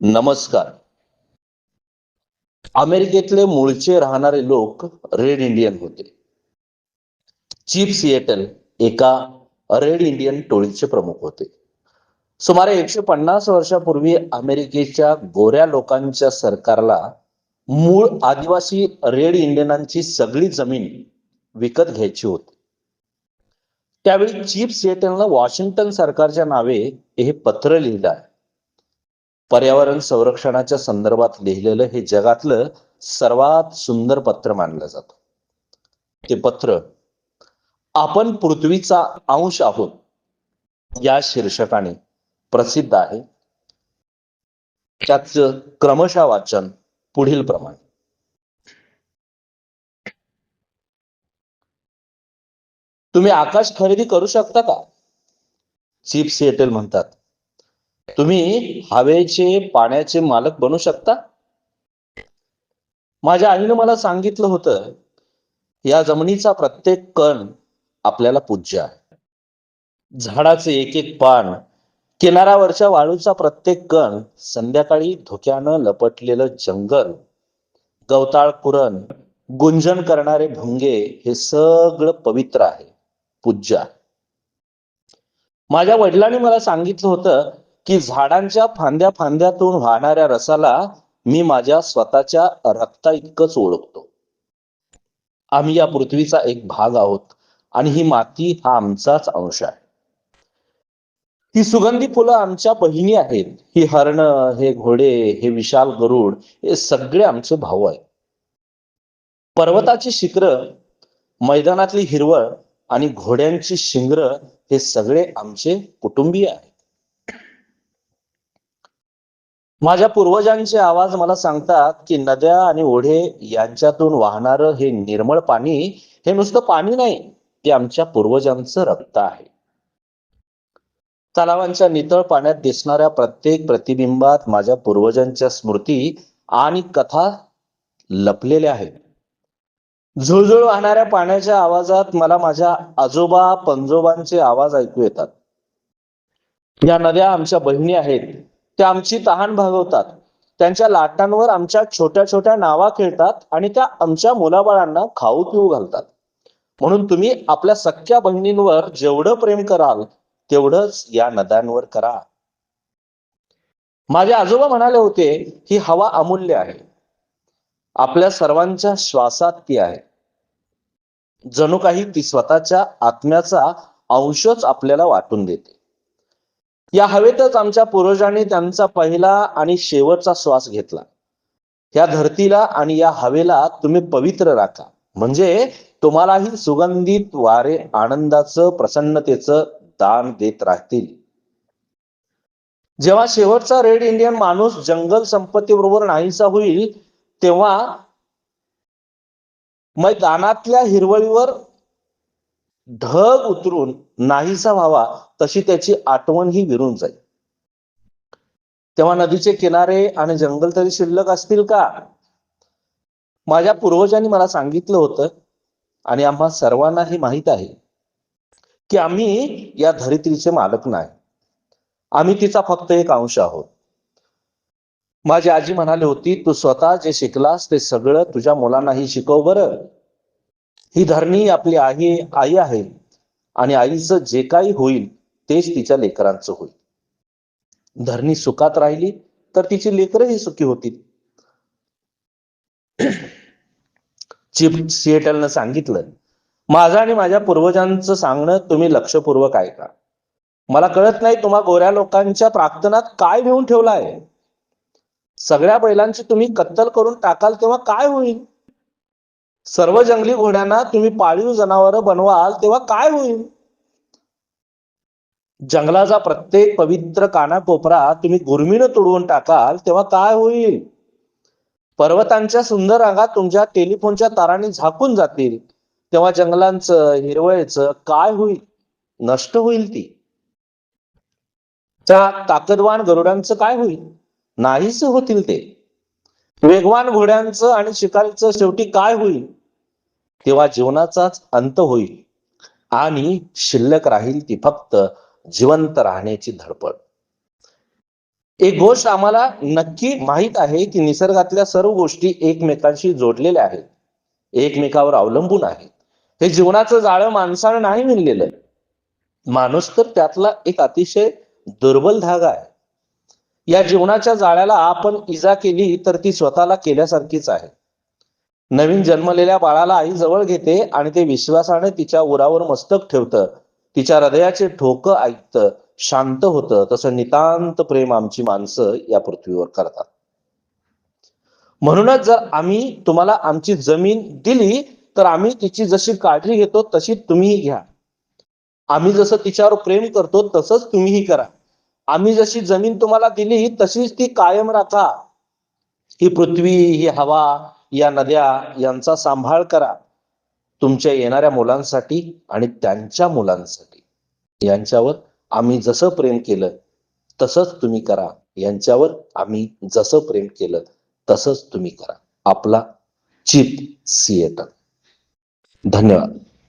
नमस्कार. अमेरिकेतले मूळचे राहणारे लोक रेड इंडियन होते. चीफ सिएटल एका रेड इंडियन टोळीचे प्रमुख होते. सुमारे एकशे पन्नास वर्षापूर्वी अमेरिकेच्या गोऱ्या लोकांच्या सरकारला मूळ आदिवासी रेड इंडियनांची सगळी जमीन विकत घ्यायची होती. त्यावेळी चीफ सिएटलनं वॉशिंग्टन सरकारच्या नावे हे पत्र लिहिलं आहे. पर्यावरण संरक्षणाच्या संदर्भात लिहिलेलं हे जगातलं सर्वात सुंदर पत्र मानलं जात. ते पत्र आपण पृथ्वीचा अंश आहोत या शीर्षकाने प्रसिद्ध आहे. त्याच क्रमशः वाचन पुढील प्रमाणे. तुम्ही आकाश खरेदी करू शकता का? चीफ सिएटल म्हणतात. तुम्ही हवेचे पाण्याचे मालक बनू शकता? माझ्या आईनं मला सांगितलं होतं या जमिनीचा प्रत्येक कण आपल्याला पूज्य आहे. झाडाचे एक एक पान किनाऱ्यावरच्या वाळूचा प्रत्येक कण संध्याकाळी धुक्यानं लपटलेलं जंगल गवताळ कुरण गुंजन करणारे भुंगे हे सगळं पवित्र आहे पूज्य आहे. माझ्या वडिलांनी मला सांगितलं होतं की झाडांच्या फांद्या फांद्यातून वाहणाऱ्या रसाला मी माझ्या स्वतःच्या रक्ता इतकंच ओळखतो. आम्ही या पृथ्वीचा एक भाग आहोत आणि ही माती हा आमचाच अंश आहे. ही सुगंधी फुलं आमच्या बहिणी आहेत. ही हरण हे घोडे हे विशाल गरुड हे सगळे आमचे भाऊ आहेत. पर्वताची शिखर मैदानातली हिरवळ आणि घोड्यांची शिंगर हे सगळे आमचे कुटुंबीय आहेत. माझ्या पूर्वजांचे आवाज मला सांगतात की नद्या आणि ओढे यांच्यातून वाहणारं हे निर्मळ पाणी हे नुसतं पाणी नाही ते आमच्या पूर्वजांचं रक्त आहे. तलावांच्या नितळ पाण्यात दिसणाऱ्या प्रत्येक प्रतिबिंबात माझ्या पूर्वजांच्या स्मृती आणि कथा लपलेल्या आहेत. झुळझुळ वाहणाऱ्या पाण्याच्या आवाजात मला माझ्या आजोबा पंजोबांचे आवाज ऐकू येतात. या नद्या आमच्या बहिणी आहेत. ते आमची तहान भागवतात. त्यांच्या लाटांवर आमच्या छोट्या छोट्या नावा खेळतात आणि त्या आमच्या मुलाबाळांना खाऊ पिऊ घालतात. म्हणून तुम्ही आपल्या सख्या बहिणींवर जेवढं प्रेम कराल तेवढंच या नद्यांवर करा. माझे आजोबा म्हणाले होते ही हवा अमूल्य आहे. आपल्या सर्वांच्या श्वासात ती आहे. जणू काही ती स्वतःच्या आत्म्याचा अंशच आपल्याला वाटून देते. या हवेतच आमच्या पूर्वजांनी त्यांचा पहिला आणि शेवटचा श्वास घेतला. या धरतीला आणि या हवेला तुम्ही पवित्र राखा. म्हणजे तुम्हालाही सुगंधित वारे आनंदाचं प्रसन्नतेचं दान देत राहतील. जेव्हा शेवटचा रेड इंडियन माणूस जंगल संपत्ती बरोबर नाहीसा होईल तेव्हा मैदानातल्या हिरवळीवर ढग उतरून नाहीसा व्हावा तशी त्याची आठवण ही विरून जाईल. तेव्हा नदीचे किनारे आणि जंगल तरी शिल्लक असतील का? माझ्या पूर्वजांनी मला सांगितलं होतं आणि आम्हा सर्वांनाही माहीत आहे की आम्ही या धरित्रीचे मालक नाही. आम्ही तिचा फक्त एक अंश आहोत. माझी आजी म्हणाली होती तू स्वतः जे शिकलास ते सगळं तुझ्या मुलांनाही शिकव बरं. ही धरणी आपली आई आई आहे. आणि आईचं जे काही होईल तेच तिच्या लेकरांचं होईल. धरणी सुखात राहिली तर तिची लेकरही सुखी होतील. चिप सिएटलनं सांगितलं माझं आणि माझ्या पूर्वजांचं सांगणं तुम्ही लक्षपूर्वक ऐका. मला कळत नाही तुम्हा गोऱ्या लोकांच्या प्रार्थनात काय घेऊन ठेवलाय सगळ्या बैलांची तुम्ही कत्तल करून टाकाल तेव्हा काय होईल? सर्व जंगली घोड्यांना तुम्ही पाळीव जनावर बनवाल तेव्हा काय होईल? जंगलाचा प्रत्येक पवित्र कानाकोपरा तुम्ही गुर्मीनं तुडवून टाकाल तेव्हा काय होईल? पर्वतांच्या सुंदर रांगा तुमच्या टेलिफोनच्या तारांनी झाकून जातील. तेव्हा जंगलांचं हिरवळीचं काय होईल? नष्ट होईल ती. त्या ताकदवान गरुडांचं काय होईल? नाहीच होतील ते. वेगवान घोड्यांचं आणि शिकारीचं शेवटी काय होईल? तेव्हा जीवनाचाच अंत होईल. आणि शिल्लक राहील ती फक्त जिवंत राहण्याची धडपड. एक गोष्ट आम्हाला नक्की माहीत आहे की निसर्गातल्या सर्व गोष्टी एकमेकांशी जोडलेल्या आहेत. एकमेकावर अवलंबून आहेत. हे जीवनाचं जाळं माणसानं नाही विणलेलं माणूस तर त्यातला एक अतिशय दुर्बल धागा आहे. या जीवनाच्या जाळ्याला आपण इजा केली तर ती स्वतःला केल्यासारखीच आहे. नवीन जन्मलेल्या बाळाला आई जवळ घेते आणि ते विश्वासाने तिच्या उरावर मस्तक ठेवतं. तिच्या हृदयाचे ठोकं ऐकतं. शांत होतं. तसं नितांत प्रेम आमची माणसं या पृथ्वीवर करतात. म्हणूनच जर आम्ही तुम्हाला आमची जमीन दिली तर आम्ही तिची जशी काळजी घेतो तशी तुम्हीही घ्या. आम्ही जसं तिच्यावर प्रेम करतो तसंच तुम्हीही करा. आम्ही जशी जमीन तुम्हाला दिली तशीच ती कायम राखा. ही पृथ्वी ही हवा या नद्या यांचा सांभाळ करा. तुमच्या येणाऱ्या मुलांसाठी आणि त्यांच्या मुलांसाठी. यांच्यावर आम्ही जसं प्रेम केलं तसंच तुम्ही करा. यांच्यावर आम्ही जसं प्रेम केलं तसंच तुम्ही करा. आपला चीप सिएटर धन्यवाद.